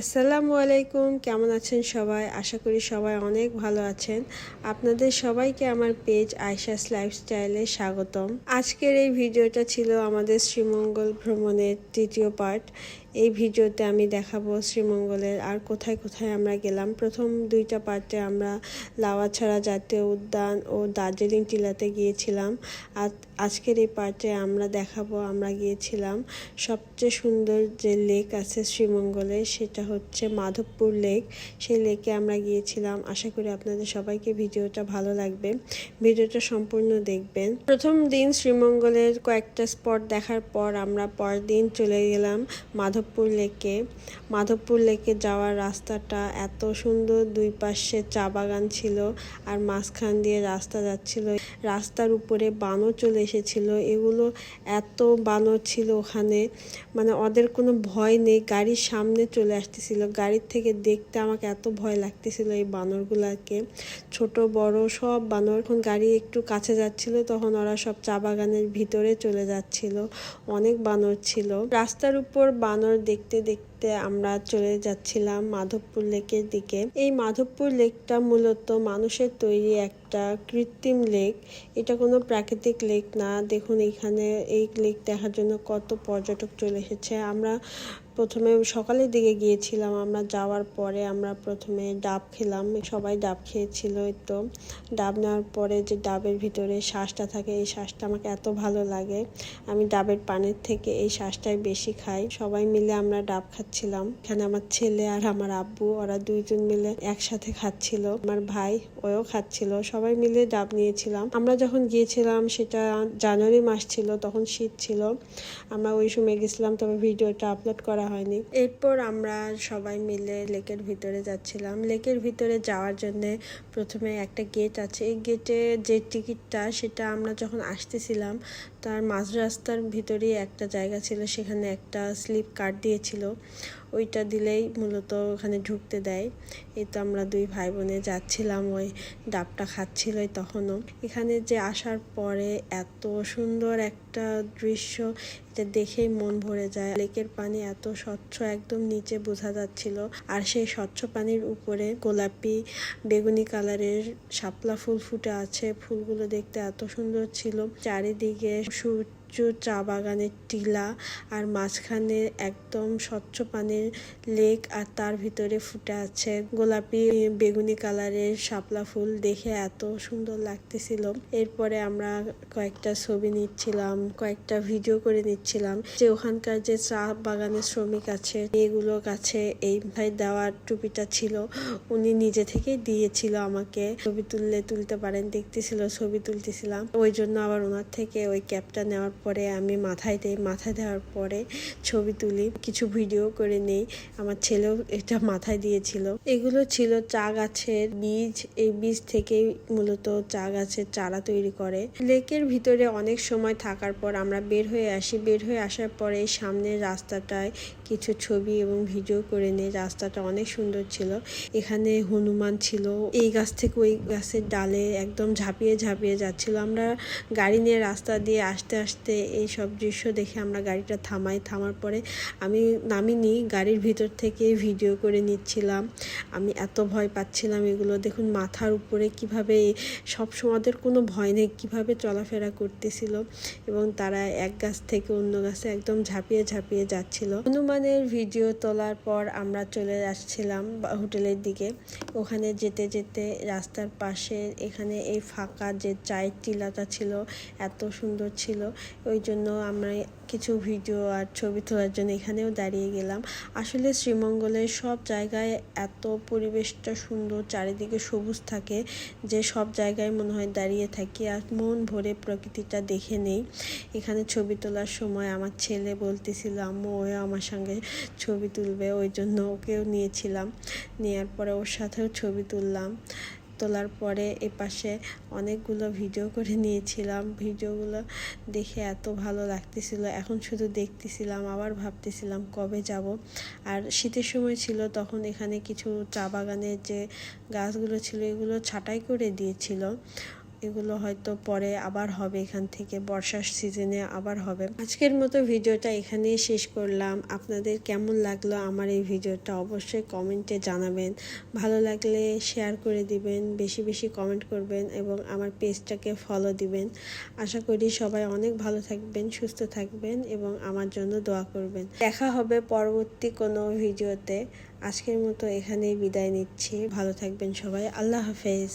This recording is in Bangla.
আসসালামু আলাইকুম, কেমন আছেন সবাই? আশা করি সবাই অনেক ভালো আছেন। আপনাদের সবাইকে আমার পেজ আয়সাস লাইফস্টাইলে স্বাগতম। আজকের এই ভিডিওটা ছিল আমাদের শ্রীমঙ্গল ভ্রমণের তৃতীয় পার্ট। এই ভিডিওতে আমি দেখাবো শ্রীমঙ্গলের আর কোথায় কোথায় আমরা গেলাম। প্রথম দুইটা পার্টে আমরা লাওয়াছড়া জাতীয় উদ্যান ও দার্জিলিং টিলাতে গিয়েছিলাম। আর আজকের এই পার্টে আমরা দেখাবো, আমরা গিয়েছিলাম সবচেয়ে সুন্দর যে লেক আছে শ্রীমঙ্গলে, সেটা হচ্ছে মাধবপুর লেক। সেই লেকে আমরা গিয়েছিলাম। আশা করি আপনাদের সবাইকে ভিডিওটা ভালো লাগবে। ভিডিওটা সম্পূর্ণ দেখবেন। প্রথম দিন শ্রীমঙ্গলের কয়েকটা স্পট দেখার পর আমরা পরের দিন চলে গেলাম মাধবপুর লেকে মাধবপুর লেকে যাওয়ার রাস্তাটা এত সুন্দর, দুই পাশে চা বাগান ছিল আর মাঝখান দিয়ে রাস্তা যাচ্ছিল। রাস্তার উপরে বানর চলে এসেছিল। এগুলো এত বানর ছিল ওখানে মানে ওদের কোনো ভয় নেই। গাড়ির সামনে চলে আসতেছিল। গাড়ির থেকে দেখতে আমাকে এত ভয় লাগতেছিল এই বানরগুলাকে। ছোট, বড় সব বানর যখন গাড়ি একটু কাছে যাচ্ছিল, তখন ওরা সব চা বাগানের ভিতরে চলে যাচ্ছিল। অনেক বানর ছিল। রাস্তার উপর বানর দেখতে দেখতে আমরা চলে যাচ্ছিলাম মাধবপুর লেকের দিকে। এই মাধবপুর লেকটা মূলত মানুষের তৈরি একটা কৃত্রিম লেক। এটা কোনো প্রাকৃতিক লেক না। দেখুন এখানে এই লেক দেখার জন্য কত পর্যটক চলে এসেছে। আমরা প্রথমে সকালের দিকে গিয়েছিলাম, আমরা যাওয়ার পরে আমরা প্রথমে ডাব খেলাম, সবাই ডাব খেয়েছিল তো। ডাব নেওয়ার পরে যে ডাবের ভিতরে শ্বাসটা থাকে, এই শ্বাসটা আমাকে এত ভালো লাগে। আমি ডাবের পানির থেকে এই শ্বাসটাই বেশি খাই। সবাই মিলে আমরা ডাব খাচ্ছিলাম। এখানে আমার ছেলে আর আমার আব্বু, ওরা দুইজন মিলে একসাথে খাচ্ছিল। আমার ভাই ওও খাচ্ছিল। সবাই মিলে ডাব নিয়েছিলাম। আমরা যখন গিয়েছিলাম, সেটা জানুয়ারি মাস ছিল, তখন শীত ছিল। আমরা ওই সময় গেছিলাম, তবে ভিডিওটা আপলোড করা করা হয়নি। এরপর আমরা সবাই মিলে লেকের ভিতরে যাচ্ছিলাম। লেকের ভিতরে যাওয়ার জন্যে প্রথমে একটা গেট আছে। এই গেটে যে টিকিটটা সেটা আমরা যখন আসতেছিলাম, তার মাঝ রাস্তার ভিতরেই একটা জায়গা ছিল। সেখানে একটা স্লিপ কার্ড দিয়েছিল। ওইটা দিলেই মূলত ওখানে ঢুকতে দেয়। এই তো আমরা দুই ভাই বোনে যাচ্ছিলাম, ওই ডাবটা খাচ্ছিল তখনও। এখানে যে আসার পরে এত সুন্দর একটা দৃশ্য, এটা দেখেই মন ভরে যায়। লেকের পানি এত স্বচ্ছ, একদম নিচে বোঝা যাচ্ছিল। আর সেই স্বচ্ছ পানির উপরে গোলাপি, বেগুনি কালারের শাপলা ফুল ফুটে আছে। ফুলগুলো দেখতে এত সুন্দর ছিল। চারিদিকে প্রচুর চা বাগানের টিলা আর মাঝখানে একদম স্বচ্ছ পানির লেক আর তার ভিতরে ফুটে আছে গোলাপি বেগুনি কালারের শাপলা ফুল দেখে এত সুন্দর লাগতেছিল। এরপরে আমরা কয়েকটা ছবি নিচ্ছিলাম, কয়েকটা ভিডিও করে নিচ্ছিলাম যে ওখানকার যে চা বাগানের শ্রমিক আছে এগুলোর কাছে এই ভাই দেওয়ার টুপিটা ছিল, উনি নিজে থেকে দিয়েছিল আমাকে। ছবি তুললে তুলতে পারেন, দেখতেছিল, ছবি তুলতেছিলাম। ওই জন্য আবার ওনার থেকে ওই ক্যাপটা নেওয়ার পরে আমি মাথায় দেই মাথায় দেওয়ার পরে ছবি তুলি, কিছু ভিডিও করে নেই। আমার ছেলেও এটা মাথায় দিয়েছিল। এগুলো ছিল চা গাছের বীজ। এই বীজ থেকে মূলত চা গাছের চারা তৈরি করে। লেকের ভিতরে অনেক সময় থাকার পর আমরা বের হয়ে আসি। বের হয়ে আসার পরে সামনের রাস্তাটায় কিছু ছবি এবং ভিডিও করে নিয়ে রাস্তাটা অনেক সুন্দর ছিল। এখানে হনুমান ছিল। এই গাছ থেকে ওই গাছের ডালে একদম ঝাঁপিয়ে ঝাঁপিয়ে যাচ্ছিল। আমরা গাড়ি নিয়ে রাস্তা দিয়ে আসতে আসতে এই সব দৃশ্য দেখে আমরা গাড়িটা থামাই। থামার পরে আমি নামিনি, গাড়ির ভিতর থেকে ভিডিও করে নিচ্ছিলাম। আমি এত ভয় পাচ্ছিলাম এগুলো। দেখুন, মাথার উপরে কীভাবে সব সময়দের কোনো ভয় নেই, কীভাবে চলাফেরা করতেছিল। এবং তারা এক গাছ থেকে অন্য গাছে একদম ঝাঁপিয়ে ঝাঁপিয়ে যাচ্ছিল। হনুমানের ভিডিও তোলার পর আমরা চলে আসছিলাম হোটেলের দিকে। ওখানে যেতে যেতে রাস্তার পাশে এখানে এই ফাঁকা যে চায়ের টিলাটা ছিল, এত সুন্দর ছিল। ওই জন্য আমরা কিছু ভিডিও আর ছবি তোলার জন্য এখানেও দাঁড়িয়ে গেলাম। আসলে শ্রীমঙ্গলের সব জায়গায় এত পরিবেশটা সুন্দর, চারিদিকে সবুজ থাকে যে সব জায়গায় মনে হয় দাঁড়িয়ে থাকি আর মন ভরে প্রকৃতিটা দেখে নেই। এখানে ছবি তোলার সময় আমার ছেলে বলতেছিল, আম্মু ও আমার সঙ্গে ছবি তুলবে। ওই জন্য ওকেও নিয়েছিলাম। নেওয়ার পরে ওর সাথেও ছবি তুললাম। তোলার পরে এপাশে পাশে অনেকগুলো ভিডিও করে নিয়েছিলাম। ভিডিওগুলো দেখে এত ভালো লাগতেছিল। এখন শুধু দেখতেছিলাম, আবার ভাবতেছিলাম কবে যাব। আর শীতের সময় ছিল, তখন এখানে কিছু চা বাগানের যে গাছগুলো ছিল, এগুলো ছাটাই করে দিয়েছিল। এগুলো হয়তো পরে আবার হবে এখান থেকে, বর্ষার সিজনে আবার হবে। আজকের মতো ভিডিওটা এখানেই শেষ করলাম। আপনাদের কেমন লাগল আমার এই ভিডিওটা অবশ্যই কমেন্টে জানাবেন। ভালো লাগলে শেয়ার করে দিবেন, বেশি বেশি কমেন্ট করবেন এবং আমার পেজটাকে ফলো দিবেন। আশা করি সবাই অনেক ভালো থাকবেন, সুস্থ থাকবেন এবং আমার জন্য দোয়া করবেন। দেখা হবে পরবর্তী কোনো ভিডিওতে। আজকের মতো এখানেই বিদায় নিচ্ছি। ভালো থাকবেন সবাই। আল্লাহ হাফেজ।